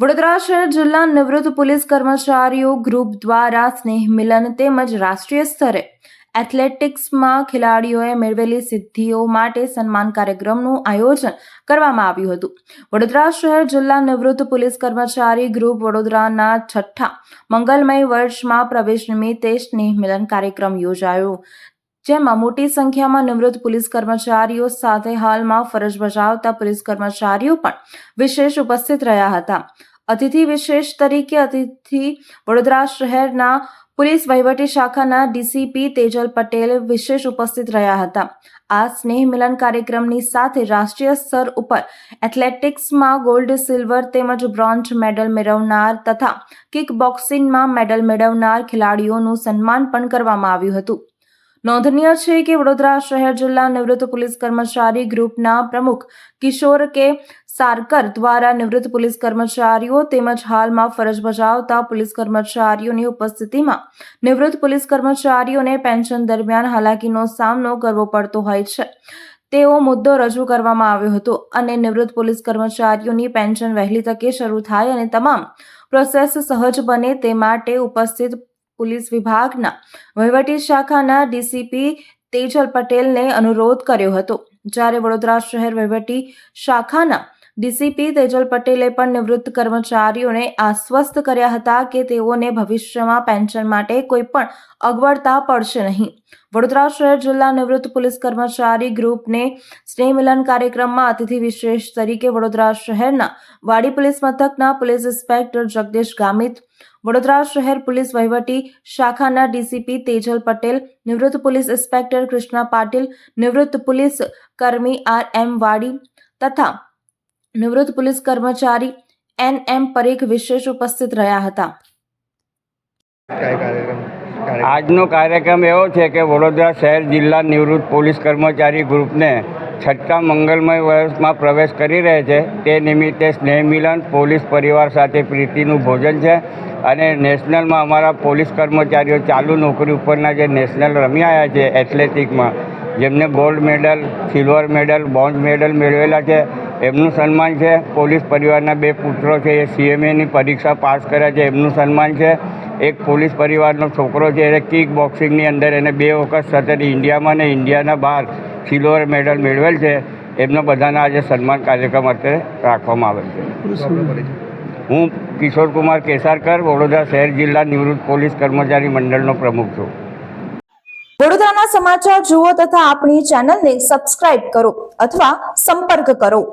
વડોદરા શહેર જિલ્લા નિવૃત્ત પોલીસ કર્મચારીઓ ગ્રુપ દ્વારા સ્નેહ મિલન તેમજ રાષ્ટ્રીય સ્તરે એથ્લેટિક્સમાં ખેલાડીઓએ મેળવેલી સિદ્ધિઓ માટે સન્માન કાર્યક્રમનું આયોજન કરવામાં આવ્યું હતું. વડોદરા શહેર જિલ્લા નિવૃત્ત પોલીસ કર્મચારી ગ્રુપ વડોદરાના છઠ્ઠા મંગલમય વર્ષમાં પ્રવેશ નિમિત્તે સ્નેહ મિલન કાર્યક્રમ યોજાયો. જેમાં મોટી સંખ્યામાં નિવૃત્ત પોલીસ કર્મચારીઓ સાથે હાલમાં ફરજ બજાવતા પોલીસ કર્મચારીઓ પણ વિશેષ ઉપસ્થિત રહ્યા હતા. અતિથિ વિશેષ તરીકે અતિથિ વડોદરા શહેરના પોલીસ વહીવટી શાખાના ડીસીપી તેજલ પટેલ વિશેષ ઉપસ્થિત રહ્યા હતા. આ સ્નેહ મિલન કાર્યક્રમની સાથે રાષ્ટ્રીય સ્તર ઉપર એથ્લેટિક્સમાં ગોલ્ડ, સિલ્વર તેમજ બ્રોન્ઝ મેડલ મેળવનાર તથા કિક બોક્સિંગમાં મેડલ મેળવનાર ખેલાડીઓનું સન્માન પણ કરવામાં આવ્યું હતું. નોંધનીય છે કે વડોદરા શહેર જિલ્લા નિવૃત્ત પોલીસ કર્મચારી ગ્રુપના પ્રમુખ કિશોર કે સારકર દ્વારા નિવૃત્ત પોલીસ કર્મચારીઓ તેમજ હાલમાં ફરજ બજાવતા પોલીસ કર્મચારીઓની ઉપસ્થિતિમાં નિવૃત્ત પોલીસ કર્મચારીઓને પેન્શન દરમિયાન હાલાકીનો સામનો કરવો પડતો હોય છે. તેવો મુદ્દો રજૂ કરવામાં આવ્યો હતો અને નિવૃત્ત પોલીસ કર્મચારીઓની પેન્શન વહેલી તકે શરૂ થાય અને તમામ પ્રોસેસ સહજ બને તે માટે ઉપસ્થિત પોલીસ વિભાગના વહીવટી શાખાના ડીસીપી તેજલ પટેલને અનુરોધ કર્યો હતો. જ્યારે વડોદરા શહેર વહીવટી શાખાના ડીસીપી તેજલ પટેલે પણ નિવૃત્ત કર્મચારીઓને આશ્વસ્ત કર્યા હતા કે તેઓને ભવિષ્યમાં પેન્શન માટે કોઈ પણ અગવડતા પડશે નહીં. વડોદરા શહેર જિલ્લા નિવૃત્ત પોલીસ કર્મચારી ગ્રુપને સ્નેહ મિલન કાર્યક્રમમાં અતિથિ વિશેષ તરીકે વડોદરા શહેરના વાડી પોલીસ મથકના પોલીસ ઇન્સ્પેક્ટર જગદીશ ગામિત, વડોદરા શહેર પોલીસ વહીવટી શાખાના ડીસીપી તેજલ પટેલ, નિવૃત્ત પોલીસ ઇન્સ્પેક્ટર કૃષ્ણા પાટીલ, નિવૃત્ત પોલીસ કર્મી આર એમ વાડી તથા નિવૃત્ત પોલીસ કર્મચારી એન એમ પરેખ વિશેષ ઉપસ્થિત રહ્યા હતા. આજનો કાર્યક્રમ એવો છે કે વડોદરા શહેર જિલ્લા નિવૃત્ત પોલીસ કર્મચારી ગ્રુપને છઠ્ઠા મંગલમય વર્ષમાં પ્રવેશ કરી રહે છે. તે નિમિત્તે સ્નેહ મિલન પોલીસ પરિવાર સાથે પ્રીતિનું ભોજન છે અને નેશનલમાં અમારા પોલીસ કર્મચારીઓ ચાલુ નોકરી ઉપરના જે નેશનલ રમી આવ્યા છે એથ્લેટિકમાં, જેમને gold medal, silver medal bronze medal મેળવેલા છે. એમનું સન્માન છે. પોલીસ પરિવારના બે પુત્રો છે, એ સીએમએની પરીક્ષા પાસ કર્યા છે, એમનું સન્માન છે. એક પોલીસ પરિવારનો છોકરો છે, એને કિક બોક્સિંગની અંદર એને બે વખત સતત ઇન્ડિયામાં અને ઇન્ડિયાના બહાર સિલ્વર મેડલ મેળવેલ છે. એમનો બધાના આજે સન્માન કાર્યક્રમ અત્યારે રાખવામાં આવેલ છે. હું કિશોર કુમાર કેસારકર, વડોદરા શહેર જિલ્લા નિવૃત્ત પોલીસ કર્મચારી મંડળનો પ્રમુખ છું. વડોદરાના સમાચાર જુઓ તથા આપણી ચેનલને સબસ્ક્રાઇબ કરો અથવા સંપર્ક કરો.